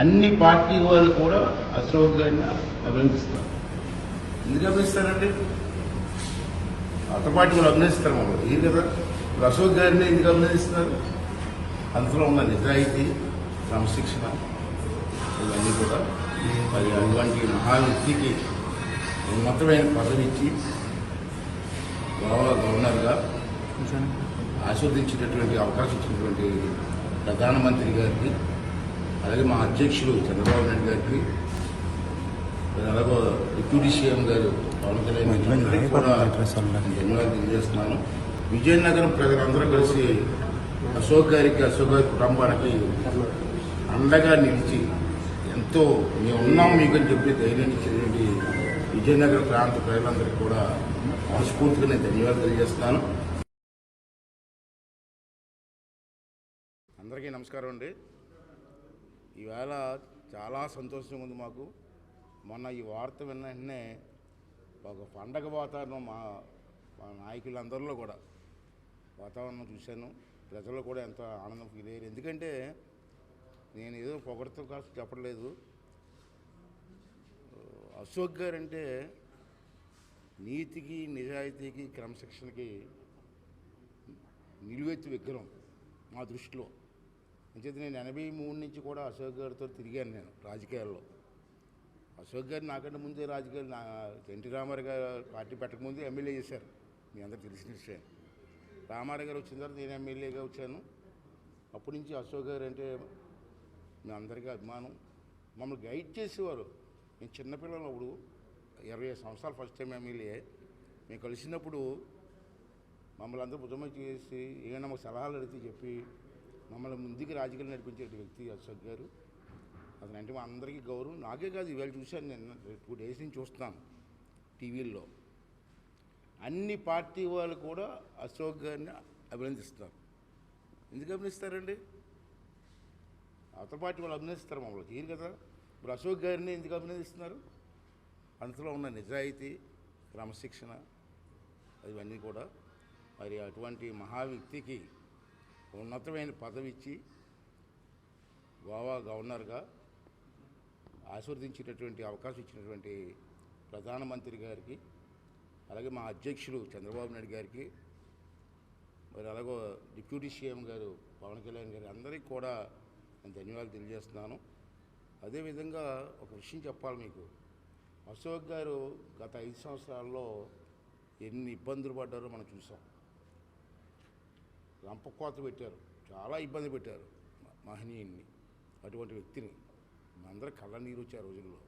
అన్ని పార్టీ వాళ్ళు కూడా అశోక్ గారిని అభినందిస్తారు. ఎందుకు అభినందిస్తారండి? అత పార్టీ వాళ్ళు అభినందిస్తారు మమ్మల్ని. ఇది కదా? ఇప్పుడు అశోక్ గారిని ఎందుకు అభినందిస్తున్నారు? అందులో ఉన్న నిజాయితీ క్రమశిక్షణ ఇవన్నీ కూడా మరి అటువంటి మహా వ్యక్తికి ఉన్నతమైన పదవి ఇచ్చి గౌరవ గవర్నర్గా ఆస్వాదించినటువంటి అవకాశం ఇచ్చినటువంటి ప్రధానమంత్రి గారికి అలాగే మా అధ్యక్షులు చంద్రబాబు నాయుడు గారికి అలాగే డిప్యూటీ సీఎం గారు పవన్ కళ్యాణ్ కూడా ధన్యవాదాలు తెలియజేస్తున్నాను. విజయనగరం ప్రజలందరూ కలిసి అశోక్ గారికి అశోక్ గారి కుటుంబానికి అండగా నిలిచి ఎంతో మేము ఉన్నాం మీకు అని చెప్పి ధైర్యం ఇచ్చినటువంటి విజయనగర ప్రాంత ప్రజలందరికీ కూడా మనస్ఫూర్తిగా నేను ధన్యవాదాలు తెలియజేస్తున్నాను. అందరికీ నమస్కారం అండి. ఈవేళ చాలా సంతోషంగా ఉంది మాకు. మొన్న ఈ వార్త విన్న వెంటనే ఒక పండగ వాతావరణం మా మా నాయకులందరిలో కూడా వాతావరణం చూశాను. ప్రజల్లో కూడా ఎంతో ఆనందం ఫీల్ అయ్యారు ఎందుకంటే నేను ఏదో పొగడతో కాస్త చెప్పట్లేదు. అశోక్ గారు అంటే నీతికి నిజాయితీకి క్రమశిక్షణకి నిలువెత్తు విగ్రహం మా దృష్టిలో. అంచేది నేను ఎనభై మూడు నుంచి కూడా అశోక్ గారితో తిరిగాను నేను రాజకీయాల్లో. అశోక్ గారు నాకంటే ముందే రాజకీయాలు నా ఎన్టీ రామారావు గారు పార్టీ పెట్టకముందే ఎమ్మెల్యే చేశారు. మీ అందరు తెలిసిన విషయం. రామారావు గారు వచ్చిన తర్వాత నేను ఎమ్మెల్యేగా వచ్చాను. అప్పటి నుంచి అశోక్ గారు అంటే మీ అందరికీ అభిమానం. మమ్మల్ని గైడ్ చేసేవారు. నేను చిన్నపిల్లలు అప్పుడు ఇరవై ఐదు సంవత్సరాలు ఫస్ట్ టైం ఎమ్మెల్యే. మేము కలిసినప్పుడు మమ్మల్ని అందరూ భుజమ చేసి ఏమైనా మాకు సలహాలు అడిగితే చెప్పి మమ్మల్ని ముందుకు రాజకీయాలు నడిపించే వ్యక్తి అశోక్ గారు. అతను అంటే మా అందరికీ గౌరవం. నాకే కాదు ఇవాళ చూశాను నేను టూ డేస్ నుంచి చూస్తాను టీవీల్లో. అన్ని పార్టీ వాళ్ళు కూడా అశోక్ గారిని అభినందిస్తారు. ఎందుకు అభినందిస్తారండి? అవతల పార్టీ వాళ్ళు అభినందిస్తారు మమ్మల్ని తీరు కదా. ఇప్పుడు అశోక్ గారిని ఎందుకు అభినందిస్తున్నారు? అందులో ఉన్న నిజాయితీ క్రమశిక్షణ ఇవన్నీ కూడా. మరి అటువంటి మహా వ్యక్తికి ఉన్నతమైన పదవి ఇచ్చి గోవా గవర్నర్గా ఆశీర్వదించేటటువంటి అవకాశం ఇచ్చినటువంటి ప్రధానమంత్రి గారికి అలాగే మా అధ్యక్షులు చంద్రబాబు నాయుడు గారికి మరి అలాగే డిప్యూటీ సీఎం గారు పవన్ కళ్యాణ్ గారు అందరికీ కూడా నేను ధన్యవాదాలు తెలియజేస్తున్నాను. అదేవిధంగా ఒక విషయం చెప్పాలి మీకు. అశోక్ గారు గత ఐదు సంవత్సరాల్లో ఎన్ని ఇబ్బందులు పడ్డారో మనం చూసాం. రంపకోత పెట్టారు. చాలా ఇబ్బంది పెట్టారు. మ- మహనీయుణ్ణి అటువంటి వ్యక్తిని. అందరూ కళ్ళ నీరు వచ్చే రోజుల్లో.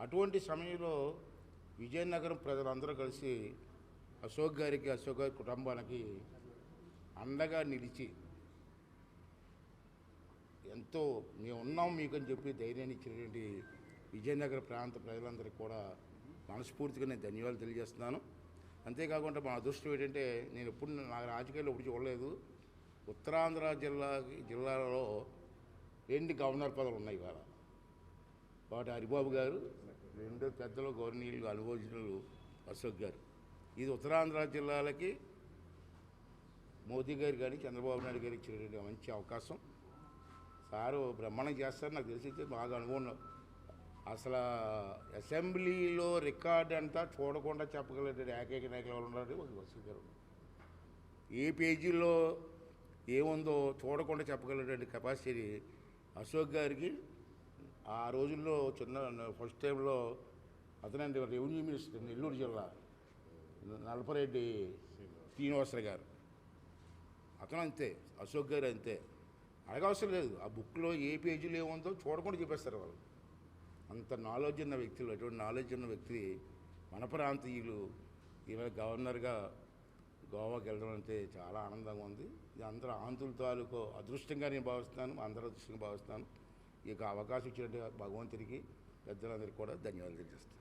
అటువంటి సమయంలో విజయనగరం ప్రజలందరూ కలిసి అశోక్ గారికి అశోక్ గారి కుటుంబానికి అండగా నిలిచి ఎంతో మేము ఉన్నాం మీకు అని చెప్పి ధైర్యాన్ని ఇచ్చినటువంటి విజయనగర ప్రాంత ప్రజలందరికీ కూడా మనస్ఫూర్తిగా నేను ధన్యవాదాలు తెలియజేస్తున్నాను. అంతేకాకుండా మా అదృష్టం ఏంటంటే నేను ఎప్పుడు నా రాజకీయాల్లో ఎప్పుడు చూడలేదు. ఉత్తరాంధ్ర జిల్లాకి జిల్లాలో రెండు గవర్నర్ పదవులు ఉన్నాయి ఇవాళ. వాటి హరిబాబు గారు రెండు పెద్దలు గవర్నీయులు అనుభవజ్ఞులు అశోక్ గారు. ఇది ఉత్తరాంధ్ర జిల్లాలకి మోదీ గారు కానీ చంద్రబాబు నాయుడు గారు ఇచ్చినటువంటి మంచి అవకాశం. సారు బ్రహ్మాండం చేస్తారు నాకు తెలిసి అయితే బాగా అనుభవం అసలు అసెంబ్లీలో రికార్డ్ అంతా చూడకుండా చెప్పగలిగే ఏకైక నాయకులు ఎవరు ఉన్నారు? ఒక గారు ఏ పేజీలో ఏముందో చూడకుండా చెప్పగలిగేటువంటి కెపాసిటీ అశోక్ గారికి ఆ రోజుల్లో చిన్న ఫస్ట్ టైంలో అతనండి రెవెన్యూ మినిస్టర్ నెల్లూరు జిల్లా నలపరెడ్డి శ్రీనివాసరావు గారు. అతను అంతే అశోక్ గారు అంతే. అడగవసరం లేదు ఆ బుక్లో ఏ పేజీలో ఏముందో చూడకుండా చెప్పేస్తారు వాళ్ళు. అంత నాలెడ్జ్ ఉన్న వ్యక్తులు అటువంటి నాలెడ్జ్ ఉన్న వ్యక్తి మన ప్రాంతీయులు. ఈమె గవర్నర్గా గోవాకి వెళ్ళడం అంటే చాలా ఆనందంగా ఉంది. ఇది అందరూ ఆంధ్రుల తాలూకు అదృష్టంగా నేను భావిస్తాను అందరూ అదృష్టంగా భావిస్తాను ఈ యొక్క అవకాశం ఇచ్చినట్టు భగవంతుడికి పెద్దలందరికీ కూడా ధన్యవాదాలు తెలియజేస్తాను